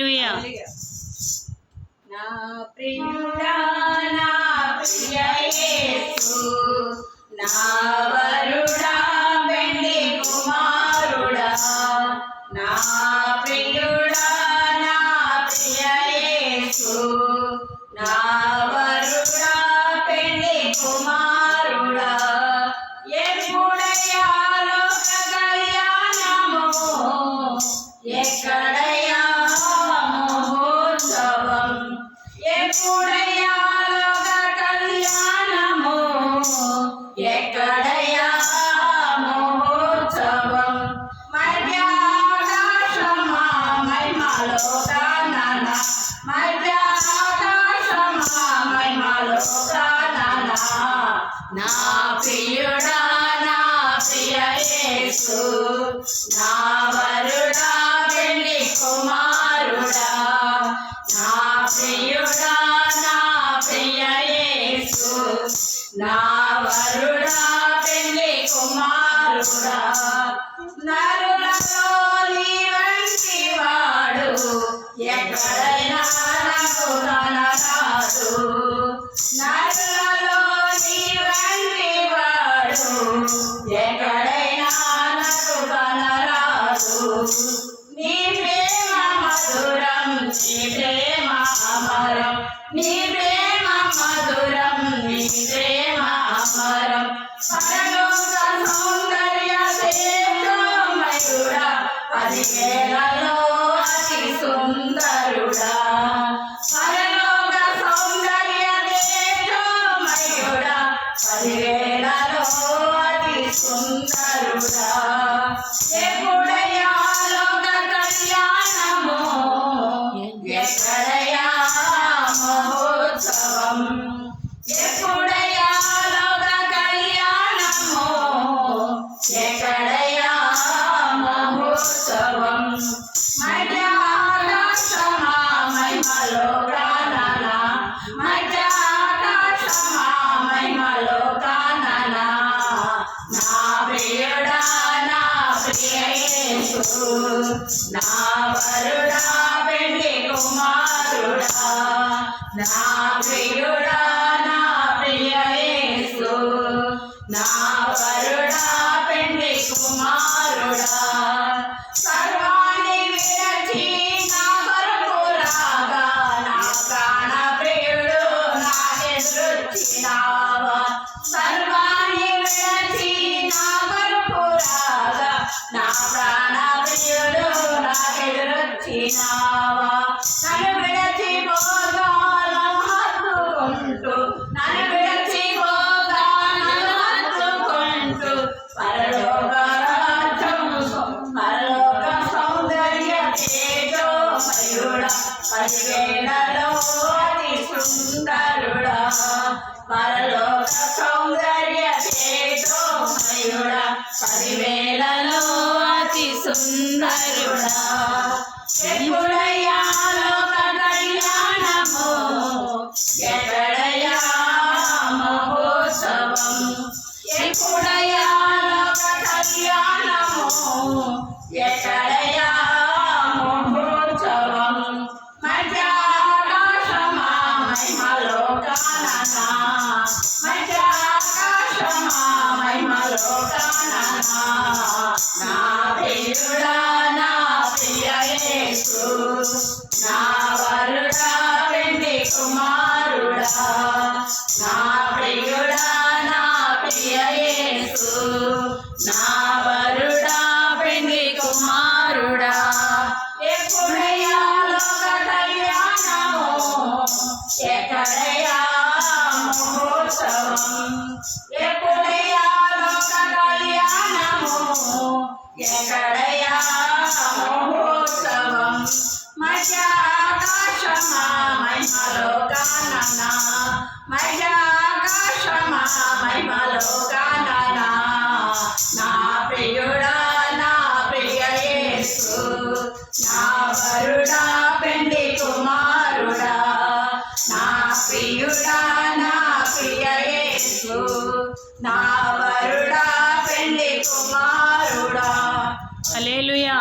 హల్లెలూయా నా ప్రియుడా నా ప్రియ యేసు నా ఎక్కడయ్యా మహోత్సవం? మధ్యాకాశమా మహిమలో దానన మధ్యాకాశమా మహిమలో దానన నా ప్రియుడా నా ప్రియ యేసు నా వరుడా వెండి కుమారుడా నా ప్రియుడా నా ప్రియ యేసు నా కుమారుడా నరులలో వంటి వాడు ఎక్కడైనా నాకు కనరాదు నరులలో వంటి వాడు ఎక్కడైనా నాకు కనరాదు నీ ప్రేమ మధురం నీ ప్రేమ అమరం నీ ప్రేమ పదివేలలో అతి సుందరుడా పరలోక సౌందర్య తేజోమయుడా పదివేలలో అతి సుందరుడా ఎప్పుడయ్యా లోక కళ్యాణము. ఎక్కడయ్యా నన్ను విడచి పోగా నన్ను హత్తుకుంటూ తేజోమయుడా అతి సుందరుడా పరలోక సౌందర్య తేజోమయుడా పదివేలలో అతి సుందరుడా. ఎప్పుడయ్యా కళ్యాణము ఎక్కడయ్యా మహోత్సవం ప్రియుడా నా ప్రియ నా వరుడా మధ్యాకాశమా మహిమలో కానన మధ్యాకాశమా మహిమలో కానన నా ప్రియుడా నా ప్రియ యేసు. నా వరుడా పెండి కుమారుడా. నా ప్రియుడా నా ప్రియ యేసు. నా వరుడా పెండి కుమారుడా. హల్లెలూయా.